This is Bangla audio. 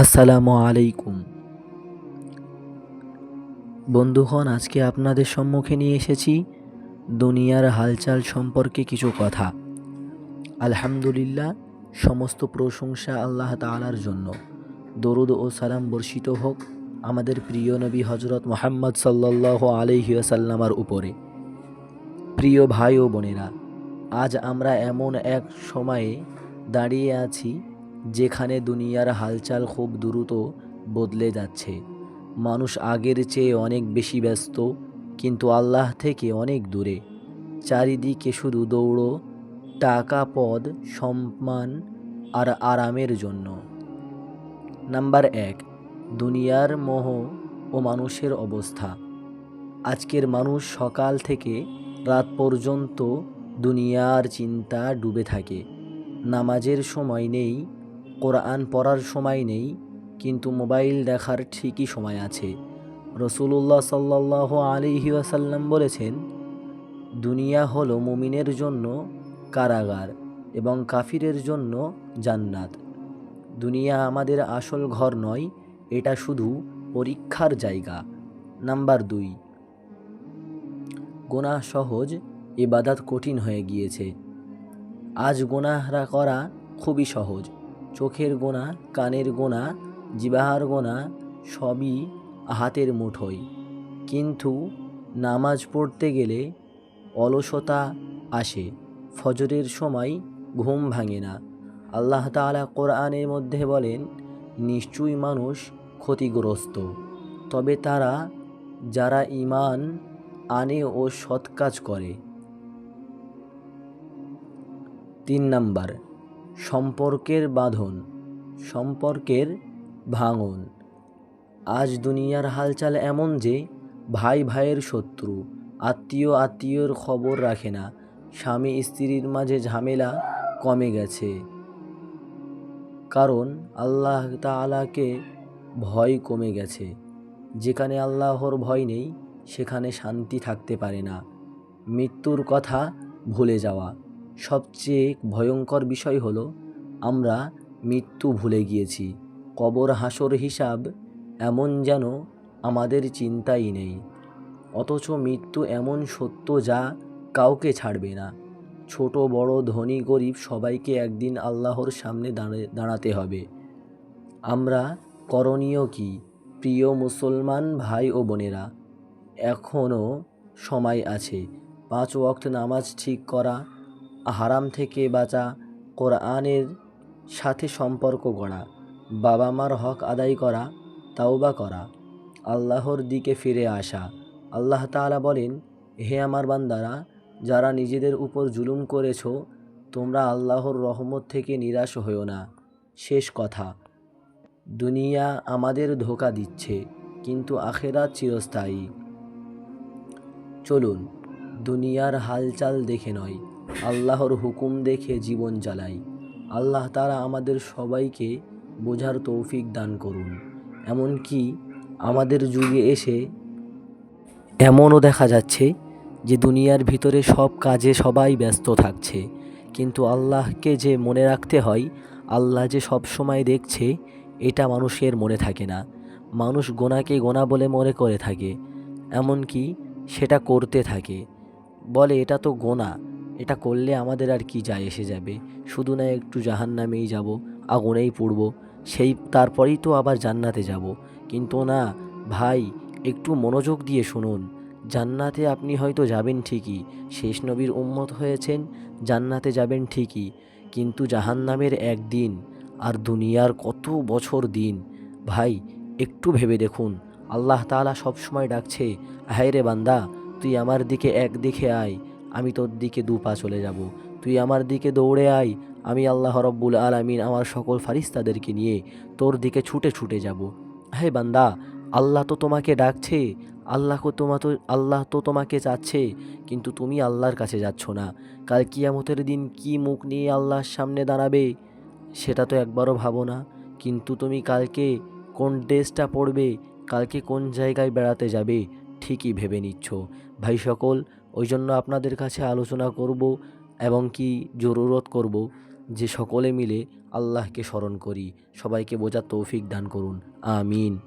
আসসালামু আলাইকুম। বন্ধুগণ, আজকে আপনাদের সম্মুখে নিয়ে এসেছি দুনিয়ার হালচাল সম্পর্কে কিছু কথা। আলহামদুলিল্লাহ, সমস্ত প্রশংসা আল্লাহ তাআলার জন্য। দরুদ ও সালাম বর্ষিত হোক আমাদের প্রিয় নবী হজরত মোহাম্মদ সাল্লাহ আলহি আসাল্লামার উপরে। প্রিয় ভাই ও বোনেরা, আজ আমরা এমন এক সময়ে দাঁড়িয়ে আছি যেখানে দুনিয়ার হালচাল খুব দ্রুত বদলে যাচ্ছে। মানুষ আগের চেয়ে অনেক বেশি ব্যস্ত, কিন্তু আল্লাহ থেকে অনেক দূরে। চারিদিকে শুধু দৌড়ো, টাকা, পদ, সম্মান আর আরামের জন্য। নাম্বার এক, দুনিয়ার মোহ ও মানুষের অবস্থা। আজকের মানুষ সকাল থেকে রাত পর্যন্ত দুনিয়ার চিন্তা ডুবে থাকে। নামাজের সময় নেই কোরআন পড়ার সময় নেই, কিন্তু মোবাইল দেখার ঠিকই সময় আছে। রসুলুল্লাহ সাল্লাহ আলিহি আসাল্লাম বলেছেন, দুনিয়া হলো মুমিনের জন্য কারাগার এবং কাফিরের জন্য জান্নাত। দুনিয়া আমাদের আসল ঘর নয়, এটা শুধু পরীক্ষার জায়গা। নাম্বার দুই, গোনাহ সহজ, ইবাদাত কঠিন হয়ে গিয়েছে। আজ গোনাহরা করা খুবই সহজ। চোখের গোনা, কানের গোনা, জিবাহার গোনা, সবই হাতের মুঠোয়। কিন্তু নামাজ পড়তে গেলে অলসতা আসে, ফজরের সময় ঘুম ভাঙে না। আল্লাহ তাআলা কোরআনের মধ্যে বলেন, নিশ্চয়ই মানুষ ক্ষতিগ্রস্ত। তবে তারা, যারা ইমান আনে ও সৎ কাজ করে। তিন নাম্বার সম্পর্কের বাঁধন, সম্পর্কের ভাঙন। আজ দুনিয়ার হালচাল এমন যে, ভাই ভাইয়ের শত্রু, আত্মীয় আত্মীয়র খবর রাখে না, স্বামী স্ত্রীর মাঝে ঝামেলা কমে গেছে। কারণ আল্লাহ তাআলাকে ভয় কমে গেছে। যেখানে আল্লাহর ভয় নেই, সেখানে শান্তি থাকতে পারে না। মৃত্যুর কথা ভুলে যাওয়া। সবচেয়ে ভয়ঙ্কর বিষয় হলো, আমরা মৃত্যু ভুলে গিয়েছি। কবর হাসর হিসাব এমন যেন আমাদের চিন্তাই নেই। অথচ মৃত্যু এমন সত্য যা কাউকে ছাড়বে না। ছোট, বড়, ধনী, গরিব সবাইকে একদিন আল্লাহর সামনে দাঁড়ে, দাঁড়াতে হবে। আমরা করণীয় কি? প্রিয় মুসলমান ভাই ও বোনেরা এখনও সময় আছে। পাঁচ ওয়াক্ত নামাজ ঠিক করা হারাম থেকে বাঁচা কোরআনের সাথে সম্পর্ক গড়া বাবা মার হক আদায় করা, তাওবা করা, আল্লাহর দিকে ফিরে আসা। আল্লাহ তাআলা বলেন, হে আমার বান্দারা, যারা নিজেদের উপর জুলুম করেছ, তোমরা আল্লাহর রহমত থেকে নিরাশ হও না। শেষ কথা, দুনিয়া আমাদের ধোকা দিচ্ছে, কিন্তু আখেরাত চিরস্থায়ী। চলুন, দুনিয়ার হালচাল দেখে নয় আল্লাহর হুকুম দেখে জীবন চালাই। আল্লাহ তারা আমাদের সবাইকে বোঝার তৌফিক দান করুন। এমনকি আমাদের যুগে এসে এমনও দেখা যাচ্ছে যে দুনিয়ার ভিতরে সব কাজে সবাই ব্যস্ত থাকছে। কিন্তু আল্লাহকে যে মনে রাখতে হয়, আল্লাহ যে সব সময় দেখছে, এটা মানুষের মনে থাকে না। মানুষ গোনাকে গোনা বলে মনে করে থাকে, এমনকি সেটা করতে থাকে। বলে, এটা তো গোনা। এটা করলে আমাদের আর কি যায় এসে যাবে? শুধু না একটু জাহান নামেই যাব, আগুনেই পুড়ব, সেই তারপরেই তো আবার জান্নাতে যাব। কিন্তু না, ভাই, একটু মনোযোগ দিয়ে শুনুন। জান্নাতে আপনি হয়তো যাবেন ঠিকই, শেষ নবীর উম্মত হয়েছেন, জান্নাতে যাবেন ঠিকই। কিন্তু জাহান জাহান্নামের একদিন আর দুনিয়ার কত বছর দিন? ভাই, একটু ভেবে দেখুন। আল্লাহ তাআলা সবসময় ডাকছে হায় রে বান্দা, তুই আমার দিকে এক দিকে আয়। আমি তোর দিকে দু পা চলে যাব। তুই আমার দিকে দৌড়ে আয়। আমি আল্লাহ রব্বুল আলামিন আমার সকল ফারিস্তাদেরকে নিয়ে তোর দিকে ছুটে ছুটে যাব। হে বান্দা, আল্লাহ তো তোমাকে ডাকছে আল্লাহকে তোমা তো, আল্লাহ তো তোমাকে চাচ্ছে, কিন্তু তুমি আল্লাহর কাছে যাচ্ছ না। কাল কিয়ামতের দিন কি মুখ নিয়ে আল্লাহর সামনে দাঁড়াবে, সেটা তো একবারও ভাবো না। কিন্তু তুমি কালকে কোন ড্রেসটা পরবে, কালকে কোন জায়গায় বেড়াতে যাবে, ঠিকই ভেবে নিচ্ছ। ভাই সকল ওই জন্য আপনাদের কাছে আলোচনা করব এবং কি জরুরত করব যে সকলে মিলে আল্লাহকে স্মরণ করি। সবাইকে বোঝার তৌফিক দান করুন। আমিন।